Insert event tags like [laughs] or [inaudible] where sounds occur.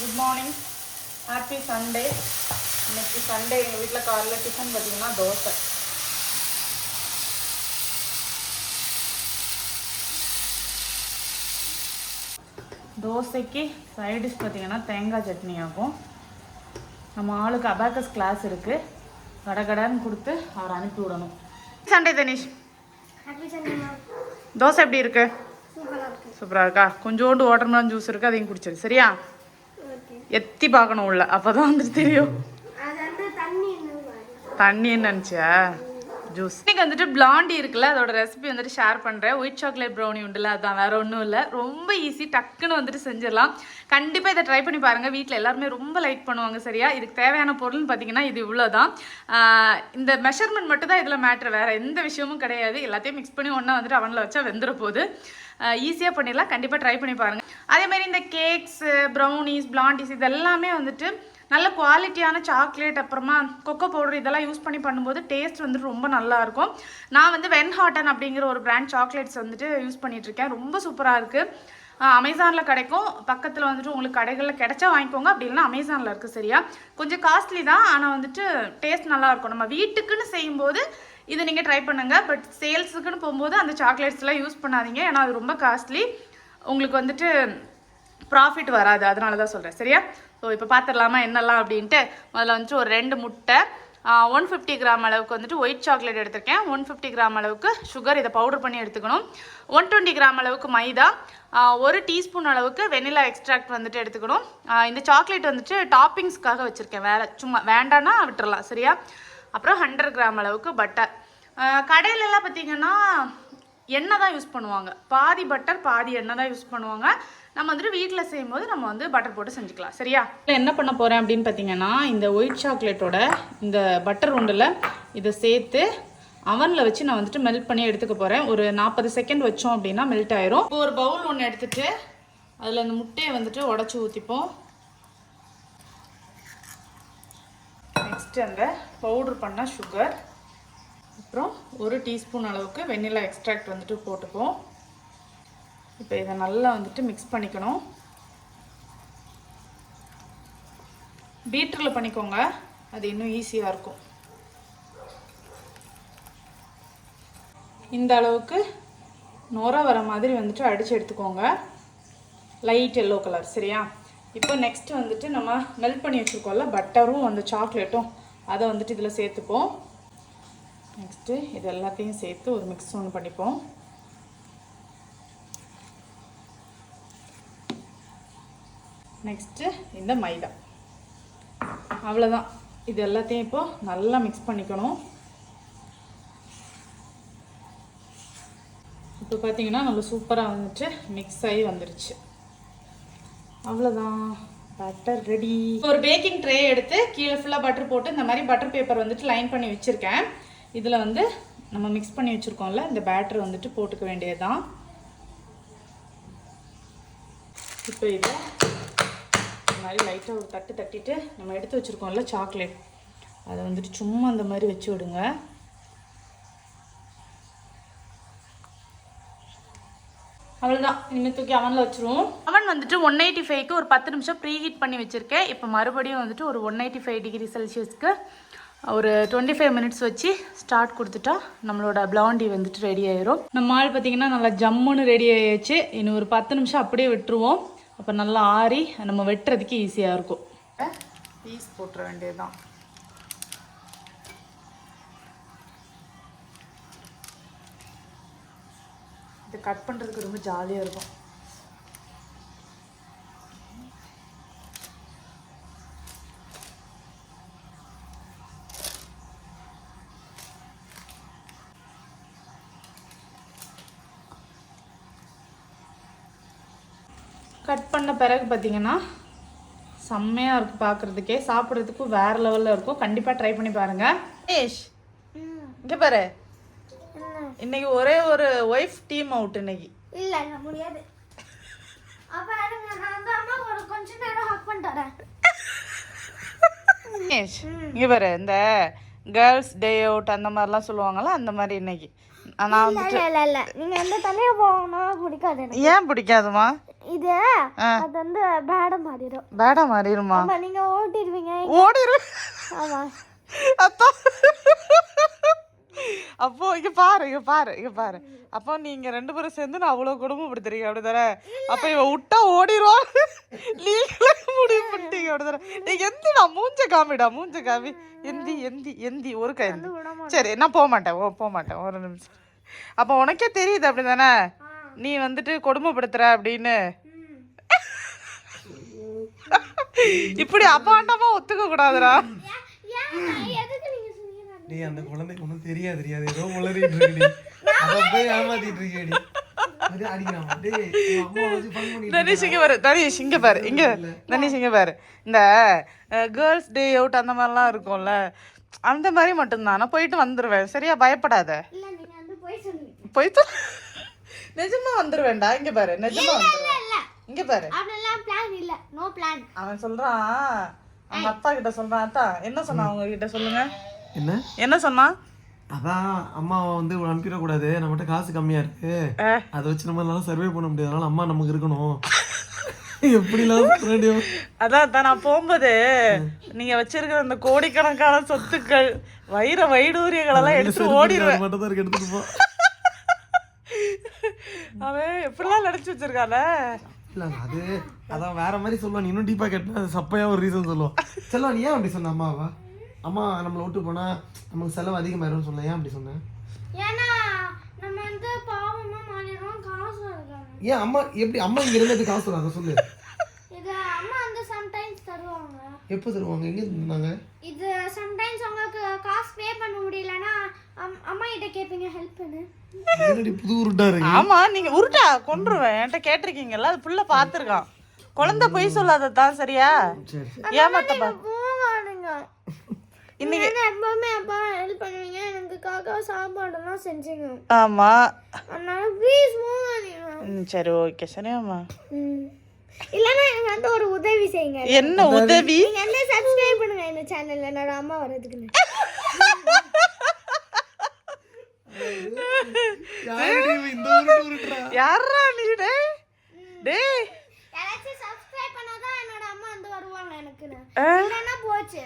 Good morning happy Sunday இன்னைக்கு Sunday எங்கள் வீட்டில் காலையில் டிஃபன் பார்த்தீங்கன்னா தோசை. தோசைக்கு சைட் டிஷ் பார்த்தீங்கன்னா தேங்காய் சட்னி ஆகும். நம்ம ஆளுக்கு அபாக்கஸ் கிளாஸ் இருக்குது கடகடன்னு கொடுத்து அவர் அனுப்பி விடணும். சண்டே தனிஷ் தோசை எப்படி இருக்கு? சூப்பராக இருக்கு. கொஞ்சோண்டு வாட்டர்மெலன் ஜூஸ் இருக்குது அதையும் குடிச்சிரு. சரியா? எத்தி பார்க்கணும் உள்ள. அப்போ தான் வந்துட்டு தெரியும். தண்ணி என்ன தண்ணி நினச்சியா? ஜூஸ். இன்னைக்கு வந்துட்டு பிளாண்டி இருக்குல்ல அதோட ரெசிபி வந்துட்டு ஷேர் பண்ணுறேன் ஒயிட் சாக்லேட் ப்ரௌனி உண்டுல அதான் வேற ஒன்றும் இல்லை. ரொம்ப ஈஸி டக்குன்னு வந்துட்டு செஞ்சிடலாம். கண்டிப்பாக இதை ட்ரை பண்ணி பாருங்கள் வீட்டில் எல்லாருமே ரொம்ப லைக் பண்ணுவாங்க சரியா? இதுக்கு தேவையான பொருள்னு பார்த்தீங்கன்னா இது இவ்வளோ தான் இந்த மெஷர்மெண்ட் மட்டும் தான் இதில் மேட்ரு வேறு எந்த விஷயமும் கிடையாது. எல்லாத்தையும் மிக்ஸ் பண்ணி ஒன்றா வந்துட்டு அவனில் வச்சா வெந்துட போகுது ஈஸியாக பண்ணிடலாம். கண்டிப்பாக ட்ரை பண்ணி பாருங்கள் அதே மாதிரி இந்த கேக்ஸு ப்ரௌனிஸ் பிளாண்டிஸ் இது எல்லாமே வந்துட்டு நல்ல குவாலிட்டியான சாக்லேட் அப்புறமா கொக்கோ பவுடர் இதெல்லாம் யூஸ் பண்ணி பண்ணும்போது டேஸ்ட் வந்துட்டு ரொம்ப நல்லாயிருக்கும் நான் வந்து வென் ஹாட்டன் அப்படிங்கிற ஒரு பிராண்ட் சாக்லேட்ஸ் வந்துட்டு யூஸ் பண்ணிகிட்ருக்கேன் ரொம்ப சூப்பராக இருக்குது அமேசானில் கிடைக்கும். பக்கத்தில் வந்துட்டு உங்களுக்கு கடைகளில் கிடைச்சா வாங்கிக்கோங்க. அப்படி இல்லைனா அமேசானில் இருக்குது சரியா? கொஞ்சம் காஸ்ட்லி தான். ஆனால் வந்துட்டு டேஸ்ட் நல்லாயிருக்கும் நம்ம வீட்டுக்குன்னு செய்யும்போது இதை நீங்கள் ட்ரை பண்ணுங்கள் பட் சேல்ஸுக்குன்னு போகும்போது அந்த சாக்லேட்ஸ்லாம் யூஸ் பண்ணாதீங்க. ஏன்னா அது ரொம்ப காஸ்ட்லி உங்களுக்கு வந்துட்டு ப்ராஃபிட் வராது. அதனால தான் சொல்கிறேன் சரியா? ஸோ இப்போ பார்த்துடலாமா என்னெல்லாம் அப்படின்ட்டு முதல்ல வந்துட்டு ஒரு ரெண்டு முட்டை ஒன் ஃபிஃப்டி கிராம் அளவுக்கு வந்துட்டு ஒயிட் சாக்லேட் எடுத்திருக்கேன். ஒன் ஃபிஃப்டி கிராம் அளவுக்கு சுகர் இதை பவுடர் பண்ணி எடுத்துக்கணும். ஒன் டுவெண்ட்டி கிராம் அளவுக்கு மைதா ஒரு டீஸ்பூன் அளவுக்கு வெனிலா எக்ஸ்ட்ராக்ட் வந்துட்டு எடுத்துக்கணும். இந்த சாக்லேட் வந்துட்டு டாப்பிங்ஸ்க்காக வச்சுருக்கேன் வேலை சும்மா வேண்டான்னா விட்டுறலாம் சரியா? அப்புறம் ஹண்ட்ரட் கிராம் அளவுக்கு பட்டர் கடையிலலாம் பார்த்தீங்கன்னா எண்ணெய் தான் யூஸ் பண்ணுவாங்க? பாதி பட்டர் பாதி எண்ணெய் தான் யூஸ் பண்ணுவாங்க. நம்ம வந்துட்டு வீட்டில் செய்யும்போது நம்ம வந்து பட்டர் போட்டு செஞ்சுக்கலாம். சரியா? இல்லை என்ன பண்ண போகிறேன் அப்படின்னு பார்த்தீங்கன்னா இந்த ஒயிட் சாக்லேட்டோட இந்த பட்டர் உண்டில் இதை சேர்த்து அவனில் வச்சு நான் வந்துட்டு மெல்ட் பண்ணி எடுத்துக்க போகிறேன் ஒரு நாற்பது செகண்ட் வச்சோம் அப்படின்னா மெல்ட் ஆயிரும். இப்போ ஒரு பவுல் ஒன்று எடுத்துட்டு அதில் அந்த முட்டையை வந்துட்டு உடச்சி ஊற்றிப்போம் நெக்ஸ்ட் அந்த பவுடர் பண்ண சுகர் அப்புறம் ஒரு டீஸ்பூன் அளவுக்கு வெண்ணிலா எக்ஸ்ட்ராக்ட் வந்துட்டு போட்டுப்போம் இப்போ இதை நல்லா வந்துட்டு மிக்ஸ் பண்ணிக்கணும். பீட்டரில் பண்ணிக்கோங்க. அது இன்னும் ஈஸியாக இருக்கும். இந்த அளவுக்கு நுர வர மாதிரி வந்துட்டு அடித்து எடுத்துக்கோங்க. லைட் எல்லோ கலர் சரியா? இப்போ நெக்ஸ்ட் வந்துட்டு நம்ம மெல்ட் பண்ணி வச்சுருக்கோம்ல பட்டரும் அந்த சாக்லேட்டும் அதை வந்துட்டு இதில் சேர்த்துப்போம். நெக்ஸ்ட்டு இது எல்லாத்தையும் சேர்த்து ஒரு மிக்ஸ் ஒன்று பண்ணிப்போம். நெக்ஸ்ட்டு இந்த மைதா. அவ்வளோதான் இது எல்லாத்தையும் இப்போ நல்லா மிக்ஸ் பண்ணிக்கணும். இப்போ பார்த்தீங்கன்னா நம்ம சூப்பராக வந்துட்டு மிக்ஸ் ஆகி வந்துருச்சு. அவ்வளோதான் பட்டர் ரெடி ஒரு பேக்கிங் ட்ரே எடுத்து கீழே ஃபுல்லாக பட்டர் போட்டு இந்த மாதிரி பட்டர் பேப்பர் வந்துட்டு லைன் பண்ணி வச்சுருக்கேன். இதில் வந்து நம்ம மிக்ஸ் பண்ணி வச்சுருக்கோம்ல இந்த பேட்டர் வந்துட்டு போட்டுக்க வேண்டியதுதான். இப்போ இதை இந்த மாதிரி லைட்டாக ஒரு தட்டு தட்டிட்டு நம்ம எடுத்து வச்சுருக்கோம்ல சாக்லேட் அதை வந்துட்டு சும்மா அந்த மாதிரி வச்சு விடுங்க. அவ்வளோதான் இனிமேல் தூக்கி அவனில் வச்சுருவோம். அவன் வந்துட்டு ஒன் எயிட்டி ஃபைவ்க்கு ஒரு பத்து நிமிஷம் ப்ரீ ஹீட் பண்ணி வச்சுருக்கேன். இப்போ மறுபடியும் வந்துட்டு ஒரு ஒன் எயிட்டி ஃபைவ் டிகிரி செல்சியஸ்க்கு ஒரு டுவெண்ட்டி ஃபைவ் மினிட்ஸ் வச்சு ஸ்டார்ட் கொடுத்துட்டா நம்மளோட பிளாண்டி வந்துட்டு ரெடி ஆயிரும். நம்ம ஆள் பார்த்தீங்கன்னா நல்லா ஜம்முன்னு ரெடி ஆயாச்சு. இன்னும் ஒரு பத்து நிமிஷம் அப்படியே விட்டுருவோம். அப்போ நல்லா ஆறி நம்ம வெட்டுறதுக்கு ஈஸியாக இருக்கும். பீஸ் போட்டுற வேண்டியதுதான். இது கட் பண்ணுறதுக்கு ரொம்ப ஜாலியாக இருக்கும். கட் பண்ண பிறகு பார்த்தீங்கன்னா செம்மையாக இருக்குது பார்க்குறதுக்கே சாப்பிட்றதுக்கும் வேறு லெவலில் இருக்கும். கண்டிப்பாக ட்ரை பண்ணி பாருங்கள் ஏஷ் இங்கே பாரு. இன்னைக்கு ஒரே ஒரு ஒய்ஃப் டீம் அவுட் இன்னைக்கு. இல்லை முடியாது. இங்கே பாரு. இந்த கேர்ள்ஸ் டே அவுட் அந்த மாதிரிலாம் சொல்லுவாங்கல்ல அந்த மாதிரி இன்னைக்கு. நான் வந்து இல்லை இல்லை இல்லை. நீங்கள் வந்து தனியாக போகணும் பிடிக்காது எனக்கு. ஏன் பிடிக்காதுமா? இது. அது வந்து பேடம் மாறிடும் பேடா மாறிடுமா ஆமா நீங்க ஓட்டிடுவீங்க. ஓடிரு. ஆமா. அத்தா அப்போ இங்க பாரு இங்க பாரு இங்க பாரு. அப்போ நீங்க ரெண்டு பேரும் சேர்ந்து நான் அவ்வளவு குடும்பப்படுத்துறீங்க அப்படிதானே அப்ப இவ விட்டா ஓடிடுவா நீங்களே முடிவு பண்ணிட்டீங்க அப்படிதானே நீ எந்திடா மூஞ்ச காமிடா மூஞ்ச காமி. எந்தி எந்தி எந்தி ஒரு கை. சரி நான் போக மாட்டேன் ஓ போக மாட்டேன் ஒரு நிமிஷம். அப்போ உனக்கே தெரியுது அப்படிதானே நீ வந்துட்டு கொடுமைப்படுத்துற அப்படின்னு. இப்படி அப்பாண்டமா ஒத்துக்க கூடாதுடா. டேய் அந்த குழந்தைக்கு ஒன்றும் தெரியாது தெரியாது ஏதோ உளறிட்டு இருக்கு அதை போய் ஏமாத்திட்டு இருக்கேடி அது அடிக்கிறான் டேய் உன் அம்மா வச்சு ஃபன் பண்ணிட்டு தனிஷ் இங்க பாரு தனிஷ் இங்க பாரு இங்க. தனிஷ் இங்க பாரு. இந்த கேர்ள்ஸ் டே அவுட் அந்த மாதிரிலாம் இருக்கும்ல. அந்த மாதிரி மட்டும்தான். நான் போயிட்டு வந்துருவேன். சரியா? பயப்படாத. இல்ல நீங்க வந்து போய் நிஜமா வந்துருவேன்டா. இங்க பாரு நிஜமா வந்துருவேன். இல்ல இங்க பாரு. அப்படிலாம் பிளான் இல்ல. நோ பிளான் அவன் சொல்றான். அவங்க அப்பா கிட்ட சொல்றான். அத்தா என்ன சொன்னான் அவங்க கிட்ட சொல்லுங்க? என்ன? என்ன சொன்னான் அதான் அம்மாவை வந்து அனுப்பிடக்கூடாது. நம்மகிட்ட காசு கம்மியா இருக்கு. அதை வச்சு நம்ம எல்லாம் சர்வே பண்ண முடியாது. அதனால அம்மா நமக்கு இருக்கணும். எப்படிலாம் [laughs] அதான் தான் நான் போகும்போது நீங்க வச்சிருக்கிற அந்த கோடிக்கணக்கான சொத்துக்கள் வைர வைடூரியங்கள் எல்லாம் எடுத்துட்டு ஓடிடுவேன் மட்டும் தான் இருக்கு எடுத்துட்டு போ. அவன் எப்படிலாம் நினைச்சு வச்சிருக்கால இல்ல அது அதான் வேற மாதிரி சொல்லுவான். நீ இன்னும் டீப்பா கேட்டா அது சப்பையா ஒரு ரீசன் சொல்லுவான். செல்வா நீ ஏன் அப்படி சொன்ன? அம்மாவா அம்மா நம்மளை விட்டு போனா நமக்கு செலவு அதிகமாயிரும்னு சொன்னேன் ஏன் அப்படி சொன்னேன் ஏன்னா நம்ம வந்து பாவமா காசு ஏன் அம்மா எப்படி அம்மா இங்க இருந்தது காசு அதை சொல்லு. இது அம்மா வந்து சம்டைம்ஸ் தருவாங்க. எப்போ தருவாங்க? எங்க இருந்தாங்க இது சம்டைம்ஸ் உங்களுக்கு காசு பே பண்ண முடியலன்னா அம்- கேட்பீங்க ஹெல்ப் பண்ணு. என்னடி புது உருட்டா இருக்கு? ஆமா நீங்க உருட்டா கொன்றுவேன். என்கிட்ட கேட்டிருக்கீங்கல்ல அது புள்ள பாத்துருக்கான் குழந்தை பொய் சொல்லாததான் சரியா? சரி. ஏமாத்த இன்னைக்கு எப்பவுமே அப்பா ஹெல்ப் பண்ணுவீங்க. எனக்கு காக்கா சாப்பாடெல்லாம் செஞ்சுங்க. ஆமா. அதனால ப்ளீஸ் சரி ஓகே சரியாம்மா ம். இல்லைன்னா எனக்கு வந்து ஒரு உதவி செய்யுங்க. என்ன உதவி? நீங்க வந்து சப்ஸ்கிரைப் பண்ணுங்க இந்த சேனல்ல என்னோட அம்மா வர்றதுக்குன்னு [laughs] யாரடி இவன் இந்த உருட்டு உருட்டுறா யாரா நீ டேய். டேய். யாராச்சும் சப்ஸ்கிரைப் பண்ணாதான் என்னோட அம்மா வந்து வருவாங்க? இல்லைன்னா போச்சு.